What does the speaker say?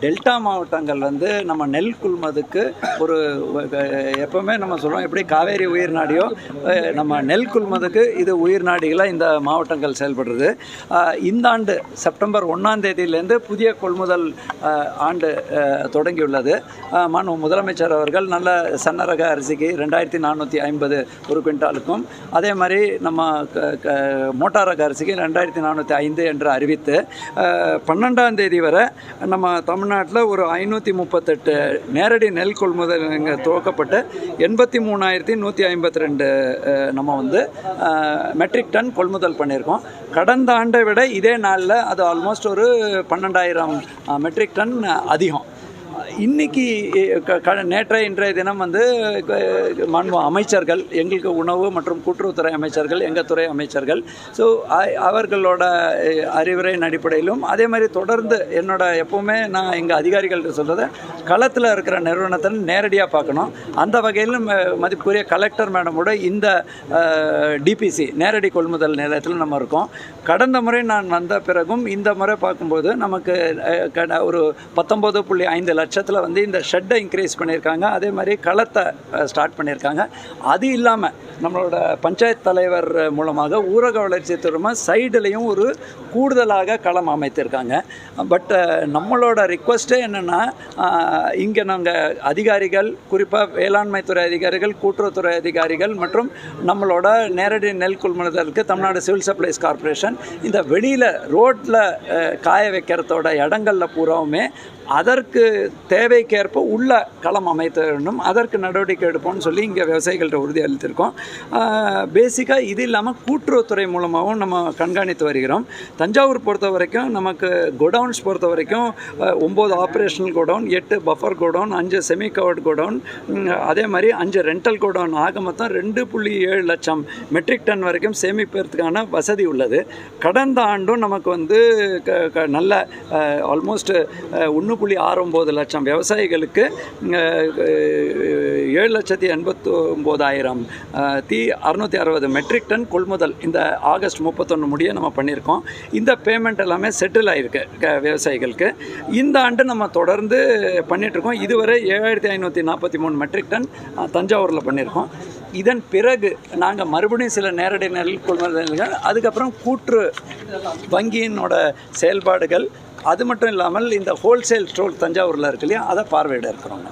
Delta மாவட்டங்கள் வந்து நம்ம நெல் குல்மதுக்கு ஒரு எப்போவுமே நம்ம சொல்லுவோம் எப்படி காவேரி உயிர் நாடியோ நம்ம நெல் குல்மதுக்கு இது உயிர் நாடிகளாக இந்த மாவட்டங்கள் செயல்படுறது இந்த ஆண்டு செப்டம்பர் ஒன்றாம் தேதியிலேருந்து புதிய கொள்முதல் ஆண்டு தொடங்கியுள்ளது. அஹ், மாண்பு முதலமைச்சர் அவர்கள் நல்ல சன்னரக அரிசிக்கு ரெண்டாயிரத்தி நானூற்றி ஐம்பது ஒரு குவிண்டாலுக்கும் அதே மாதிரி நம்ம க- க- மோட்டார் ரக அரிசிக்கு ரெண்டாயிரத்தி நானூற்றி ஐந்து என்று அறிவித்து பன்னெண்டாம் தேதி வரை நம்ம தமிழ்நாட்டில் ஒரு ஐநூற்றி முப்பத்தெட்டு நேரடி நெல் கொள்முதல் இங்கே துவக்கப்பட்டு எண்பத்தி மூணாயிரத்தி நூற்றி ஐம்பத்தி ரெண்டு நம்ம வந்து மெட்ரிக் டன் கொள்முதல் பண்ணியிருக்கோம் கடந்த ஆண்டை விட இதே நாளில் அது ஆல்மோஸ்ட் ஒரு பன்னெண்டாயிரம் மெட்ரிக் டன் அதிகம். இன்னைக்கு க- க- நேற்றைய இன்றைய தினம் வந்து மாண்பு அமைச்சர்கள் எங்களுக்கு உணவு மற்றும் கூட்டுறவுத்துறை அமைச்சர்கள் எங்கள் துறை அமைச்சர்கள் ஸோ அவர்களோட அறிவுரையின் அடிப்படையிலும் அதே மாதிரி தொடர்ந்து என்னோட எப்போவுமே நான் எங்கள் அதிகாரிகள்கிட்ட சொல்கிறத களத்தில் இருக்கிற நிறுவனத்தை நேரடியாக பார்க்கணும். அந்த வகையிலும் அஹ், மதிப்புக்குரிய கலெக்டர் மேடமோட இந்த டிபிசி நேரடி கொள்முதல் நிலையத்தில் நம்ம இருக்கோம். கடந்த முறை நான் வந்த பிறகும் இந்த முறை பார்க்கும்போது நமக்கு ஒரு பத்தொம்போது புள்ளி ஐந்து இடத்துல வந்து இந்த ஷெட்டை இன்க்ரீஸ் பண்ணியிருக்காங்க. அதே மாதிரி களத்தை ஸ்டார்ட் பண்ணியிருக்காங்க. அது இல்லாமல் நம்மளோட பஞ்சாயத்து தலைவர் மூலமாக ஊரக வளர்ச்சி துறைமா சைடுலேயும் ஒரு கூடுதலாக களம் அமைத்திருக்காங்க. பட் நம்மளோட ரிக்வஸ்ட்டே என்னென்னா இங்கே நாங்கள் அதிகாரிகள் குறிப்பாக வேளாண்மைத்துறை அதிகாரிகள் கூட்டுறவுத்துறை அதிகாரிகள் மற்றும் நம்மளோட நேரடி நெல் கொள்முதலுக்கு தமிழ்நாடு சிவில் சப்ளைஸ் கார்ப்பரேஷன் இந்த வெளியில் ரோட்டில் காய வைக்கிறதோட இடங்களில் பூராவுமே அதற்கு தேவைக்கேற்ப உள்ள களம் அமைத்த வேண்டும். அதற்கு நடவடிக்கை எடுப்போம்னு சொல்லி இங்கே விவசாயிகள்கிட்ட உறுதி அளித்திருக்கோம். பேசிக்காக இது இல்லாமல் கூட்டுறவுத்துறை மூலமாகவும் நம்ம கண்காணித்து வருகிறோம். தஞ்சாவூர் பொறுத்த வரைக்கும் நமக்கு கோடவுன்ஸ் பொறுத்த வரைக்கும் ஒம்பது ஆப்ரேஷனல் கோடவுன் எட்டு பஃபர் கோடவுன் அஞ்சு செமி கவர்ட் கோடவுன் அதே மாதிரி அஞ்சு ரெண்டல் கோடவுன் ஆக மொத்தம் ரெண்டு புள்ளி ஏழு லட்சம் மெட்ரிக் டன் வரைக்கும் சேமிப்பதற்கான வசதி உள்ளது. கடந்த ஆண்டும் நமக்கு வந்து க- க- நல்ல ஆல்மோஸ்ட் ஒன்று புள்ளி ஆறு ஒம்பது லட்சம் விவசாயிகளுக்கு ஏழு லட்சத்தி எண்பத்தி ஒம்போதாயிரம் தி அறுநூற்றி அறுபது மெட்ரிக் டன் கொள்முதல் இந்த ஆகஸ்ட் முப்பத்தொன்று முடிய நம்ம பண்ணியிருக்கோம். இந்த பேமெண்ட் எல்லாமே செட்டில் ஆகிருக்கு க- விவசாயிகளுக்கு. இந்த ஆண்டு நம்ம தொடர்ந்து பண்ணிகிட்ருக்கோம் இதுவரை ஏழாயிரத்தி ஐநூற்றி நாற்பத்தி மூணு மெட்ரிக் டன் தஞ்சாவூரில் பண்ணியிருக்கோம். இதன் பிறகு நாங்கள் மறுபடியும் சில நேரடி நெல் கொள்முதல்கள் அதுக்கப்புறம் கூற்று வங்கியினோட செயல்பாடுகள் அது மட்டும் இல்லாமல் இந்த ஹோல்சேல் ஸ்டோர் தஞ்சாவூரில் இருக்கு இல்லையா? அதை பார்வையிட இருக்கிறோங்க.